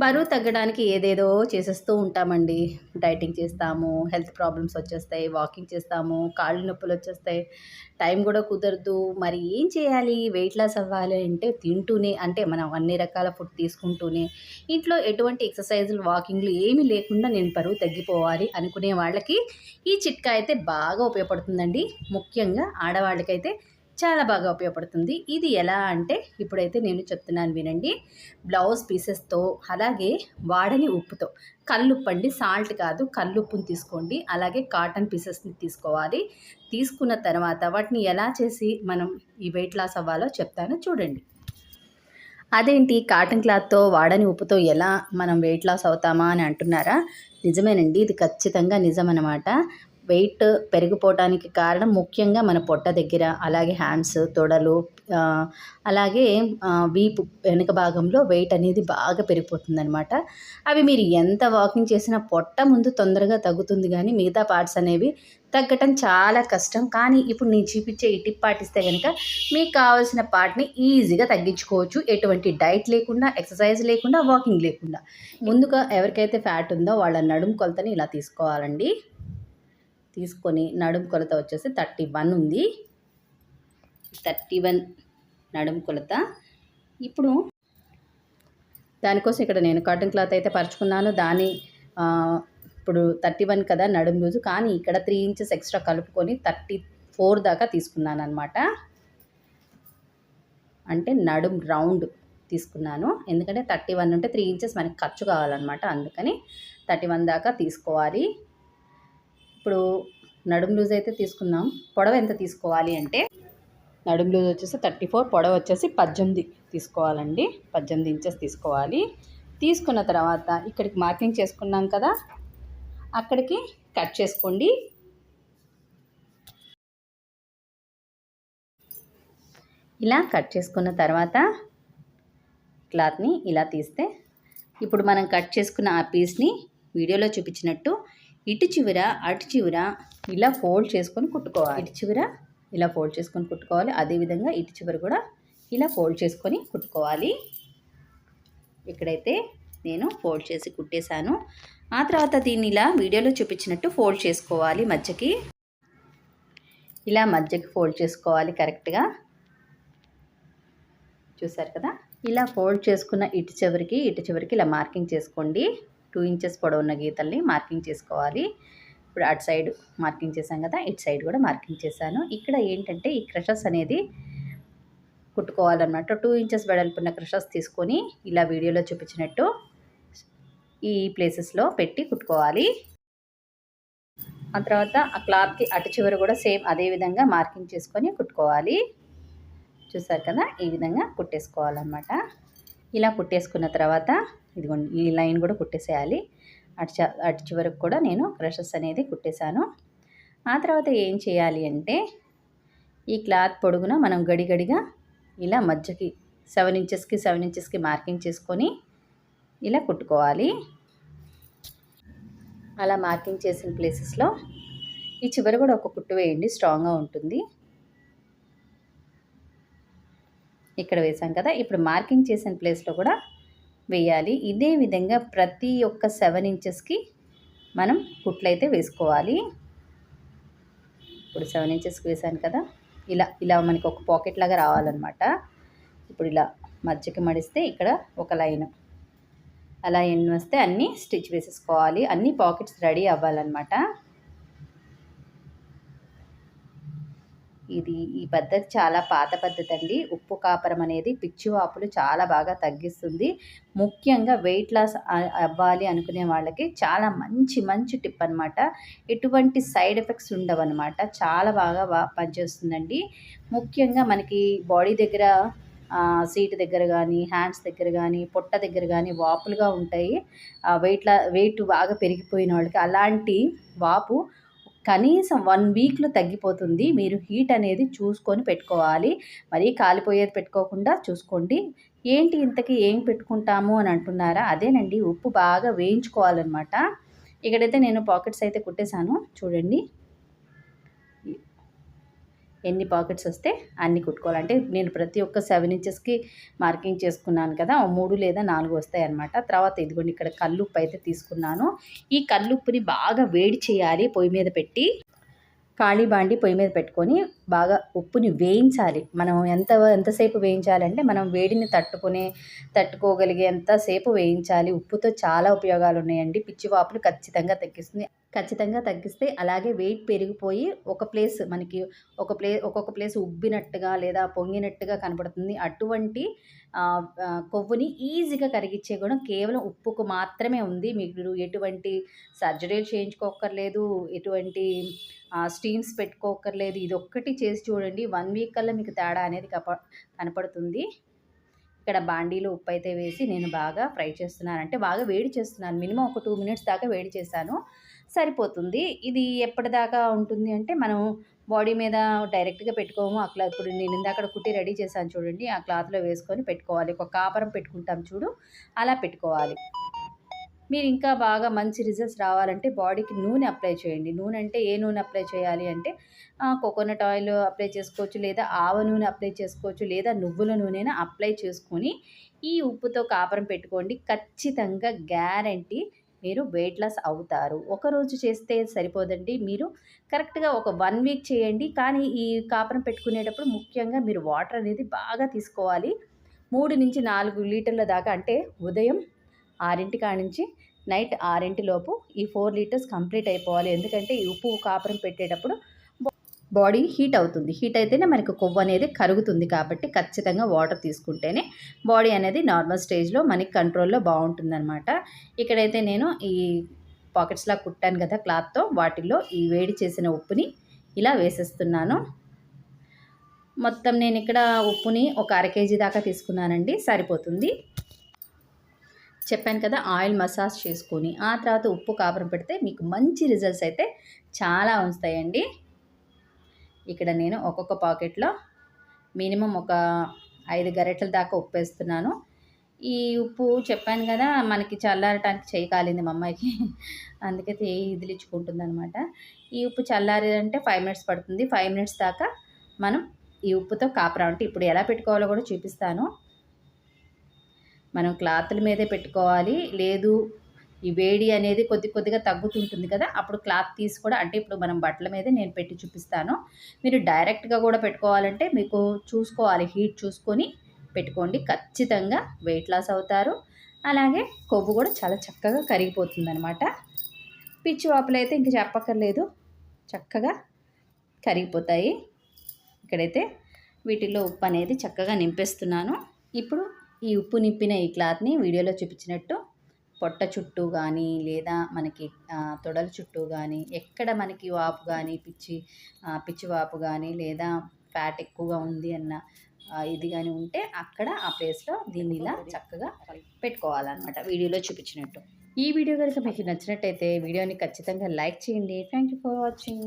బరువు తగ్గడానికి ఏదేదో చేసేస్తూ ఉంటామండి. డైటింగ్ చేస్తాము హెల్త్ ప్రాబ్లమ్స్ వచ్చేస్తాయి వాకింగ్ చేస్తాము కాళ్ళు నొప్పులు వచ్చేస్తాయి. టైం కూడా కుదరదు. మరి ఏం చేయాలి? వెయిట్ లాస్ అవ్వాలి అంటే తింటూనే అంటే మనం అన్ని రకాల ఫుడ్ తీసుకుంటూనే ఇంట్లో ఎటువంటి ఎక్సర్సైజులు వాకింగ్లు ఏమీ లేకుండా నేను బరువు తగ్గిపోవాలి అనుకునే వాళ్ళకి ఈ చిట్కా అయితే బాగా ఉపయోగపడుతుందండి. ముఖ్యంగా ఆడవాళ్ళకైతే చాలా బాగా ఉపయోగపడుతుంది. ఇది ఎలా అంటే ఇప్పుడైతే నేను చెప్తున్నాను వినండి. బ్లౌజ్ పీసెస్తో అలాగే వాడని ఉప్పుతో కల్లుప్పు అండి సాల్ట్ కాదు కల్లుప్పుని తీసుకోండి. అలాగే కాటన్ పీసెస్ని తీసుకోవాలి. తీసుకున్న తర్వాత వాటిని ఎలా చేసి మనం ఈ వెయిట్ లాస్ అవ్వాలో చెప్తాను చూడండి. అదేంటి? కాటన్ క్లాత్తో వాడని ఉప్పుతో ఎలా మనం వెయిట్ లాస్ అవుతామా అని అంటున్నారా? నిజమేనండి. ఇది ఖచ్చితంగా నిజం అనమాట వెయిట్ పెరిగిపోవటానికి కారణం ముఖ్యంగా మన పొట్ట దగ్గర అలాగే హ్యాండ్స్ తొడలు అలాగే వీపు వెనుక భాగంలో వెయిట్ అనేది బాగా పెరిగిపోతుందనమాట అవి మీరు ఎంత వాకింగ్ చేసినా పొట్ట ముందు తొందరగా తగ్గుతుంది కానీ మిగతా పార్ట్స్ అనేవి తగ్గటం చాలా కష్టం. కానీ ఇప్పుడు నేను చూపించే ఈ టిప్ పాటిస్తే కనుక మీకు కావాల్సిన పార్ట్ని ఈజీగా తగ్గించుకోవచ్చు. ఎటువంటి డైట్ లేకుండా ఎక్సర్సైజ్ లేకుండా వాకింగ్ లేకుండా. ముందుగా ఎవరికైతే ఫ్యాట్ ఉందో వాళ్ళ నడుము కొలతని ఇలా తీసుకోవాలండి. తీసుకొని నడుము కొలత వచ్చేసి థర్టీ వన్ ఉంది. థర్టీ వన్ నడుము కొలత. ఇప్పుడు దానికోసం ఇక్కడ నేను కాటన్ క్లాత్ అయితే పరుచుకున్నాను. దాని ఇప్పుడు థర్టీ వన్ కదా నడుము లూజు. కానీ ఇక్కడ త్రీ ఇంచెస్ ఎక్స్ట్రా కలుపుకొని థర్టీ ఫోర్ దాకా తీసుకున్నాను అనమాట అంటే నడుం రౌండ్ తీసుకున్నాను. ఎందుకంటే థర్టీ వన్ ఉంటే త్రీ ఇంచెస్ మనకి ఖర్చు కావాలన్నమాట. అందుకని థర్టీ వన్ దాకా తీసుకోవాలి. ఇప్పుడు నడుము లూజ్ అయితే తీసుకుందాం. పొడవ ఎంత తీసుకోవాలి అంటే నడుము లూజ్ వచ్చేసి థర్టీ ఫోర్ పొడవ వచ్చేసి పద్దెనిమిది తీసుకోవాలండి. పద్దెనిమిది ఇంచెస్ తీసుకోవాలి. తీసుకున్న తర్వాత ఇక్కడికి మార్కింగ్ చేసుకున్నాం కదా అక్కడికి కట్ చేసుకోండి. ఇలా కట్ చేసుకున్న తర్వాత క్లాత్ని ఇలా తీస్తే ఇప్పుడు మనం కట్ చేసుకున్న ఆ పీస్ని వీడియోలో చూపించినట్టు ఇటు చివర అటు చివర ఇలా ఫోల్డ్ చేసుకొని కుట్టుకోవాలి. ఇటు చివర ఇలా ఫోల్డ్ చేసుకొని కుట్టుకోవాలి. అదేవిధంగా ఇటు చివర కూడా ఇలా ఫోల్డ్ చేసుకొని కుట్టుకోవాలి. ఇక్కడైతే నేను ఫోల్డ్ చేసి కుట్టేశాను. ఆ తర్వాత దీన్ని ఇలా వీడియోలో చూపించినట్టు ఫోల్డ్ చేసుకోవాలి మధ్యకి. ఇలా మధ్యకి ఫోల్డ్ చేసుకోవాలి కరెక్ట్గా చూసారు కదా? ఇలా ఫోల్డ్ చేసుకున్న ఇటు చివరికి ఇటు చివరికి ఇలా మార్కింగ్ చేసుకోండి. టూ ఇంచెస్ పొడవున్న గీతల్ని మార్కింగ్ చేసుకోవాలి. ఇప్పుడు అటు సైడ్ మార్కింగ్ చేశాం కదా ఇటు సైడ్ కూడా మార్కింగ్ చేశాను. ఇక్కడ ఏంటంటే ఈ క్రషస్ అనేది కుట్టుకోవాలన్నమాట. టూ ఇంచెస్ వెడల్పున్న క్రషస్ తీసుకొని ఇలా వీడియోలో చూపించినట్టు ఈ ప్లేసెస్లో పెట్టి కుట్టుకోవాలి. ఆ తర్వాత ఆ క్లాత్కి అటు చివరి కూడా సేమ్ అదే విధంగా మార్కింగ్ చేసుకొని కుట్టుకోవాలి. చూసారు కదా ఈ విధంగా కుట్టేసుకోవాలన్నమాట. ఇలా కుట్టేసుకున్న తర్వాత ఇదిగోండి ఈ లైన్ కూడా కుట్టేసేయాలి. అటు అటు చివరకు కూడా నేను క్రషెస్ అనేది కుట్టేశాను. ఆ తర్వాత ఏం చేయాలి అంటే ఈ క్లాత్ పొడుగున మనం గడిగడిగా ఇలా మధ్యకి సెవెన్ ఇంచెస్కి సెవెన్ ఇంచెస్కి మార్కింగ్ చేసుకొని ఇలా కుట్టుకోవాలి. అలా మార్కింగ్ చేసిన ప్లేసెస్లో ఈ చివరి కూడా ఒక కుట్టు వేయండి స్ట్రాంగ్గా ఉంటుంది. ఇక్కడ వేసాం కదా ఇప్పుడు మార్కింగ్ చేసిన ప్లేస్లో కూడా వేయాలి. ఇదే విధంగా ప్రతి ఒక్క సెవెన్ ఇంచెస్కి మనం కుట్లయితే వేసుకోవాలి. ఇప్పుడు సెవెన్ ఇంచెస్కి వేసాను కదా. ఇలా ఇలా మనకి ఒక పాకెట్ లాగా రావాలన్నమాట. ఇప్పుడు ఇలా మధ్యకి మడిస్తే ఇక్కడ ఒక లైన్. అలా ఎన్ని వస్తే అన్నీ స్టిచ్ వేసేసుకోవాలి. అన్ని పాకెట్స్ రెడీ అవ్వాలన్నమాట. ఇది ఈ పద్ధతి చాలా పాత పద్ధతి అండి ఉప్పు కాపరం అనేది పిచ్చివాపులు చాలా బాగా తగ్గిస్తుంది. ముఖ్యంగా వెయిట్ లాస్ అవ్వాలి అనుకునే వాళ్ళకి చాలా మంచి మంచి టిప్ అనమాట ఎటువంటి సైడ్ ఎఫెక్ట్స్ ఉండవన్నమాట. చాలా బాగా పనిచేస్తుందండి. ముఖ్యంగా మనకి బాడీ దగ్గర సీట్ దగ్గర కానీ హ్యాండ్స్ దగ్గర కానీ పొట్ట దగ్గర కానీ వాపులుగా ఉంటాయి. వెయిట్లా వెయిట్ బాగా పెరిగిపోయిన వాళ్ళకి అలాంటి వాపు కనీసం వన్ వీక్లో తగ్గిపోతుంది. మీరు హీట్ అనేది చూసుకొని పెట్టుకోవాలి. మరీ కాలిపోయేది పెట్టుకోకుండా చూసుకోండి. ఏంటి ఇంతకీ ఏం పెట్టుకుంటాము అని అంటున్నారా? అదేనండి. ఉప్పు బాగా వేయించుకోవాలన్నమాట. ఇక్కడైతే నేను పాకెట్స్ అయితే కుట్టేశాను. చూడండి. ఎన్ని పాకెట్స్ వస్తే అన్ని కుట్టుకోవాలంటే నేను ప్రతి ఒక్క సెవెన్ ఇంచెస్కి మార్కింగ్ చేసుకున్నాను కదా మూడు లేదా నాలుగు వస్తాయి అన్నమాట. తర్వాత ఇదిగోండి ఇక్కడ కల్లుప్పు అయితే తీసుకున్నాను. ఈ కల్లుప్పుని బాగా వేడి చేయాలి పొయ్యి మీద పెట్టి. ఖాళీ బాండి పొయ్యి మీద పెట్టుకొని బాగా ఉప్పుని వేయించాలి. మనం ఎంత ఎంతసేపు వేయించాలంటే మనం వేడిని తట్టుకునే తట్టుకోగలిగే ఎంతసేపు వేయించాలి. ఉప్పుతో చాలా ఉపయోగాలు ఉన్నాయండి. పిచ్చివాపులు ఖచ్చితంగా తగ్గిస్తుంది. ఖచ్చితంగా తగ్గిస్తే అలాగే వెయిట్ పెరిగిపోయి ఒక ప్లేస్ మనకి ఒక ప్లే ఒక్కొక్క ప్లేస్ ఉబ్బినట్టుగా లేదా పొంగినట్టుగా కనబడుతుంది అటువంటి కొవ్వుని ఈజీగా కరిగించే గుణం కేవలం ఉప్పుకు మాత్రమే ఉంది. మీరు ఎటువంటి సర్జరీలు చేయించుకోకర్లేదు ఎటువంటి స్టీమ్స్ పెట్టుకోకర్లేదు ఇది ఒక్కటి చేసి చూడండి. వన్ వీక్ కల్లా మీకు తేడా అనేది కప కనపడుతుంది. ఇక్కడ బాండీలో ఉప్పు అయితే వేసి నేను బాగా ఫ్రై చేస్తున్నాను. అంటే బాగా వేడి చేస్తున్నాను. మినిమం ఒక టూ మినిట్స్ దాకా వేడి చేశాను. సరిపోతుంది. ఇది ఎప్పటిదాకా ఉంటుంది అంటే మనం బాడీ మీద డైరెక్ట్గా పెట్టుకోము. ఆ క్లాత్ ఇప్పుడు నేను ఇందాక కుట్టి రెడీ చేశాను చూడండి. ఆ క్లాత్లో వేసుకొని పెట్టుకోవాలి. ఒక కాపరం పెట్టుకుంటాం చూడు. అలా పెట్టుకోవాలి. మీరు ఇంకా బాగా మంచి రిజల్ట్స్ రావాలంటే బాడీకి నూనె అప్లై చేయండి. నూనె అంటే ఏ నూనె అప్లై చేయాలి అంటే కోకోనట్ ఆయిల్ అప్లై చేసుకోవచ్చు లేదా ఆవ నూనె అప్లై చేసుకోవచ్చు లేదా నువ్వుల నూనెన అప్లై చేసుకొని ఈ ఉప్పుతో కాపరం పెట్టుకోండి. ఖచ్చితంగా గ్యారంటీ మీరు వెయిట్ లాస్ అవుతారు. ఒకరోజు చేస్తే సరిపోదండి. మీరు కరెక్ట్గా ఒక వన్ వీక్ చేయండి. కానీ ఈ కాపరం పెట్టుకునేటప్పుడు ముఖ్యంగా మీరు వాటర్ అనేది బాగా తీసుకోవాలి. మూడు నుంచి నాలుగు లీటర్ల దాకా అంటే ఉదయం ఆరింటి కాడ నుంచి నైట్ ఆరింటి లోపు ఈ ఫోర్ లీటర్స్ కంప్లీట్ అయిపోవాలి. ఎందుకంటే ఈ ఉప్పు కాపురం పెట్టేటప్పుడు బాడీ హీట్ అవుతుంది. హీట్ అయితేనే మనకు కొవ్వు అనేది కరుగుతుంది కాబట్టి ఖచ్చితంగా వాటర్ తీసుకుంటేనే బాడీ అనేది నార్మల్ స్టేజ్లో మనకి కంట్రోల్లో బాగుంటుందన్నమాట. ఇక్కడైతే నేను ఈ పాకెట్స్లా కుట్టాను కదా క్లాత్తో వాటిల్లో ఈ వేడి చేసిన ఉప్పుని ఇలా వేసేస్తున్నాను. మొత్తం నేను ఇక్కడ ఉప్పుని ఒక అర కేజీ దాకా తీసుకున్నానండి సరిపోతుంది. చెప్పాను కదా ఆయిల్ మసాజ్ చేసుకొని ఆ తర్వాత ఉప్పు కాపురం పెడితే మీకు మంచి రిజల్ట్స్ అయితే చాలా వస్తాయండి. ఇక్కడ నేను ఒక్కొక్క పాకెట్లో మినిమం ఒక ఐదు గరెట్ల దాకా ఉప్పు వేస్తున్నాను ఈ ఉప్పు చెప్పాను కదా మనకి చల్లారటానికి చేయి కాలింది మా అమ్మాయికి. అందుకే చేయి ఇదిలించుకుంటుంది అనమాట ఈ ఉప్పు చల్లారేదంటే ఫైవ్ మినిట్స్ పడుతుంది. ఫైవ్ మినిట్స్ దాకా మనం ఈ ఉప్పుతో కాపురం. అంటే ఇప్పుడు ఎలా పెట్టుకోవాలో కూడా చూపిస్తాను. మనం క్లాత్ల మీదే పెట్టుకోవాలి. లేదు ఈ వేడి అనేది కొద్ది కొద్దిగా తగ్గుతుంటుంది కదా అప్పుడు క్లాత్ తీసి కూడా అంటే ఇప్పుడు మనం బట్టల మీద నేను పెట్టి చూపిస్తాను. మీరు డైరెక్ట్గా కూడా పెట్టుకోవాలంటే మీకు చూసుకోవాలి హీట్ చూసుకొని పెట్టుకోండి. ఖచ్చితంగా వెయిట్ లాస్ అవుతారు. అలాగే కొవ్వు కూడా చాలా చక్కగా కరిగిపోతుంది అనమాట పిచ్చి వాపులు అయితే ఇంక చెప్పక్కర్లేదు. చక్కగా కరిగిపోతాయి. ఇక్కడైతే వీటిల్లో ఉప్పు అనేది చక్కగా నింపేస్తున్నాను. ఇప్పుడు ఈ ఉప్పు నింపిన ఈ క్లాత్ని వీడియోలో చూపించినట్టు పొట్ట చుట్టూ కానీ లేదా మనకి తొడల చుట్టూ కానీ ఎక్కడ మనకి వాపు కానీ పిచ్చి పిచ్చి వాపు కానీ లేదా ఫ్యాట్ ఎక్కువగా ఉంది అన్న ఇది కానీ ఉంటే అక్కడ ఆ ప్లేస్లో దీన్ని ఇలా చక్కగా పెట్టుకోవాలన్నమాట. వీడియోలో చూపించినట్టు. ఈ వీడియో కనుక మీకు నచ్చినట్టయితే వీడియోని ఖచ్చితంగా లైక్ చేయండి. Thank you for watching